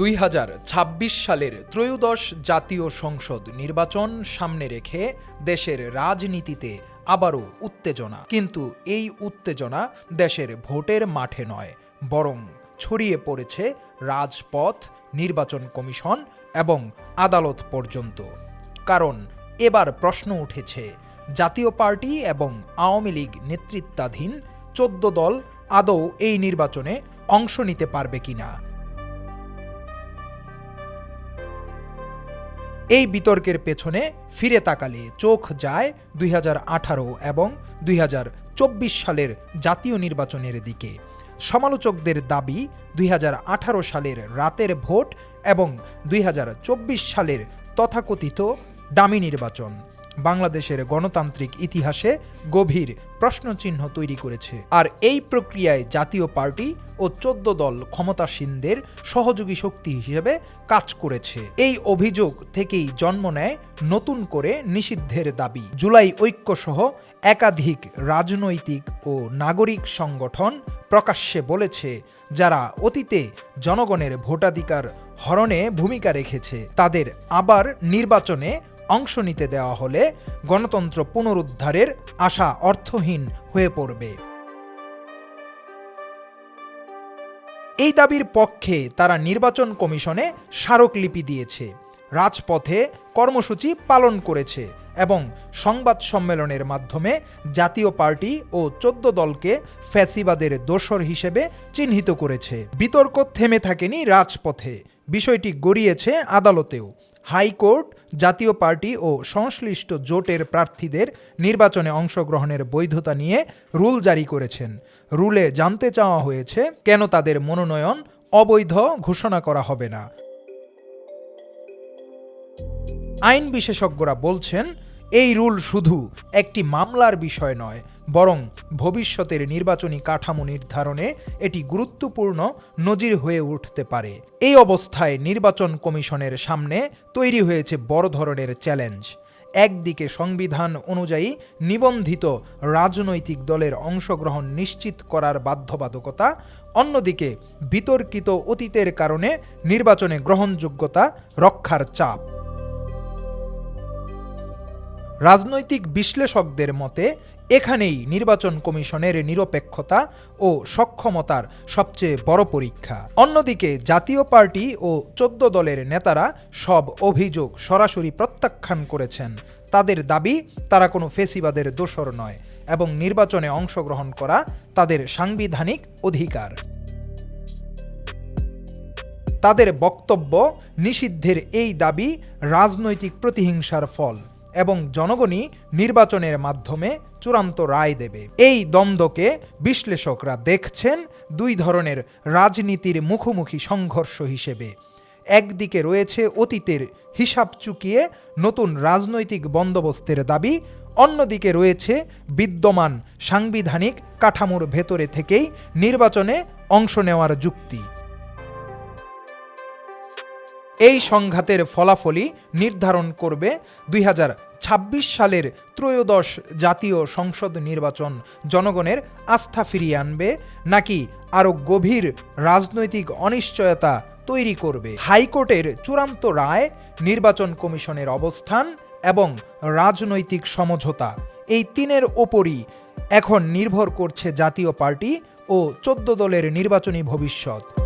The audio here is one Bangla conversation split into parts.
দুই হাজার ছাব্বিশ সালের ত্রয়োদশ জাতীয় সংসদ নির্বাচন সামনে রেখে দেশের রাজনীতিতে আবারও উত্তেজনা। কিন্তু এই উত্তেজনা দেশের ভোটের মাঠে নয়, বরং ছড়িয়ে পড়েছে রাজপথ, নির্বাচন কমিশন এবং আদালত পর্যন্ত। কারণ এবার প্রশ্ন উঠেছে, জাতীয় পার্টি এবং আওয়ামী লীগ নেতৃত্বাধীন চোদ্দ দল আদৌ এই নির্বাচনে অংশ নিতে পারবে কিনা? এই বিতর্কের পেছনে ফিরে তাকালে চোখ যায় দুই হাজার আঠারো এবং দুই হাজার চব্বিশ সালের জাতীয় নির্বাচনের দিকে। সমালোচকদের দাবি দুই হাজার আঠারো সালের রাতের ভোট এবং দুই হাজার চব্বিশ সালের তথাকথিত ডামি নির্বাচন। বাংলাদেশের গণতান্ত্রিক ইতিহাসে গভীর প্রশ্নচিহ্ন তৈরি করেছে। আর এই প্রক্রিয়ায় জাতীয় পার্টি ও চোদ্দ দল ক্ষমতাসীনদের সহযোগী শক্তি হিসেবে কাজ করেছে। এই অভিযোগ থেকেই জন্ম নেয় নতুন করে নিষিদ্ধের দাবি। জুলাই ঐক্য সহ একাধিক রাজনৈতিক ও নাগরিক সংগঠন প্রকাশ্যে বলেছে যারা অতীতে জনগণের ভোটাধিকার হরণে ভূমিকা রেখেছে, তাদের আবার নির্বাচনে অংশ নিতে দেওয়া হলে গণতন্ত্র পুনরুদ্ধারের আশা অর্থহীন হয়ে পড়বে। এই দাবির পক্ষে তারা নির্বাচন কমিশনে স্মারকলিপি দিয়েছে, রাজপথে কর্মসূচি পালন করেছে এবং সংবাদ সম্মেলনের মাধ্যমে জাতীয় পার্টি ও চোদ্দ দলকে ফ্যাসিবাদের দোসর হিসেবে চিহ্নিত করেছে। বিতর্ক থেমে থাকেনি রাজপথে, বিষয়টি গড়িয়েছে আদালতেও। হাইকোর্ট জাতীয় পার্টি ও সংশ্লিষ্ট জোটের প্রার্থীদের নির্বাচনে অংশগ্রহণের বৈধতা নিয়ে রুল জারি করেছেন। রুলে জানতে চাওয়া হয়েছে, কেন তাদের মনোনয়ন অবৈধ ঘোষণা করা হবে না। আইন বিশেষজ্ঞরা বলছেন, এই রুল শুধু একটি মামলার বিষয় নয় বরং ভবিষ্যতের নির্বাচনী কাঠামো নির্ধারণে এটি গুরুত্বপূর্ণ নজির হয়ে উঠতে পারে। এই অবস্থায় নির্বাচন কমিশনের সামনে তৈরি হয়েছে বড় ধরনের চ্যালেঞ্জ। একদিকে সংবিধান অনুযায়ী নিবন্ধিত রাজনৈতিক দলের অংশগ্রহণ নিশ্চিত করার বাধ্যবাধকতা, অন্যদিকে বিতর্কিত অতীতের কারণে নির্বাচনে গ্রহণযোগ্যতা রক্ষার চাপ। রাজনৈতিক বিশ্লেষকদের মতে, এখানেই নির্বাচন কমিশনের নিরপেক্ষতা ও সক্ষমতার সবচেয়ে বড় পরীক্ষা। অন্যদিকে, জাতীয় পার্টি ও চোদ্দ দলের নেতারা সব অভিযোগ সরাসরি প্রত্যাখ্যান করেছেন। তাদের দাবি, তারা কোনো ফেসিবাদের দোষর নয় এবং নির্বাচনে অংশগ্রহণ করা তাদের সাংবিধানিক অধিকার। তাদের বক্তব্য, নিষিদ্ধের এই দাবি রাজনৈতিক প্রতিহিংসার ফল। এবং জনগণই নির্বাচনের মাধ্যমে চূড়ান্ত রায় দেবে। এই দ্বন্দ্বকে বিশ্লেষকরা দেখছেন দুই ধরনের রাজনীতির মুখোমুখি সংঘর্ষ হিসেবে। একদিকে রয়েছে অতীতের হিসাব চুকিয়ে নতুন রাজনৈতিক বন্দোবস্তের দাবি, অন্যদিকে রয়েছে বিদ্যমান সাংবিধানিক কাঠামোর ভেতরে থেকেই নির্বাচনে অংশ নেওয়ার যুক্তি। এই সংঘাতের ফলাফলই নির্ধারণ করবে দুই হাজার ছাব্বিশ সালের ত্রয়োদশ জাতীয় সংসদ নির্বাচন। জনগণের আস্থা ফিরিয়ে আনবে নাকি আরও গভীর রাজনৈতিক অনিশ্চয়তা তৈরি করবে? হাইকোর্টের চূড়ান্ত রায়, নির্বাচন কমিশনের অবস্থান এবং রাজনৈতিক সমঝোতা এই তিনের ওপরই এখন নির্ভর করছে জাতীয় পার্টি ও চোদ্দ দলের নির্বাচনী ভবিষ্যৎ।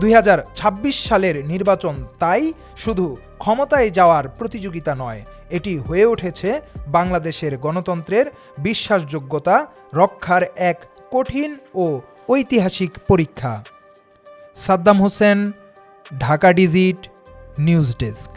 দুই হাজার ছাব্বিশ সালের নির্বাচন তাই শুধু ক্ষমতায় যাওয়ার প্রতিযোগিতা নয়, এটি হয়ে উঠেছে বাংলাদেশের গণতন্ত্রের বিশ্বাসযোগ্যতা, রক্ষার এক কঠিন ও ঐতিহাসিক পরীক্ষা। Saddam Hossain, Dhaka digit, news desk.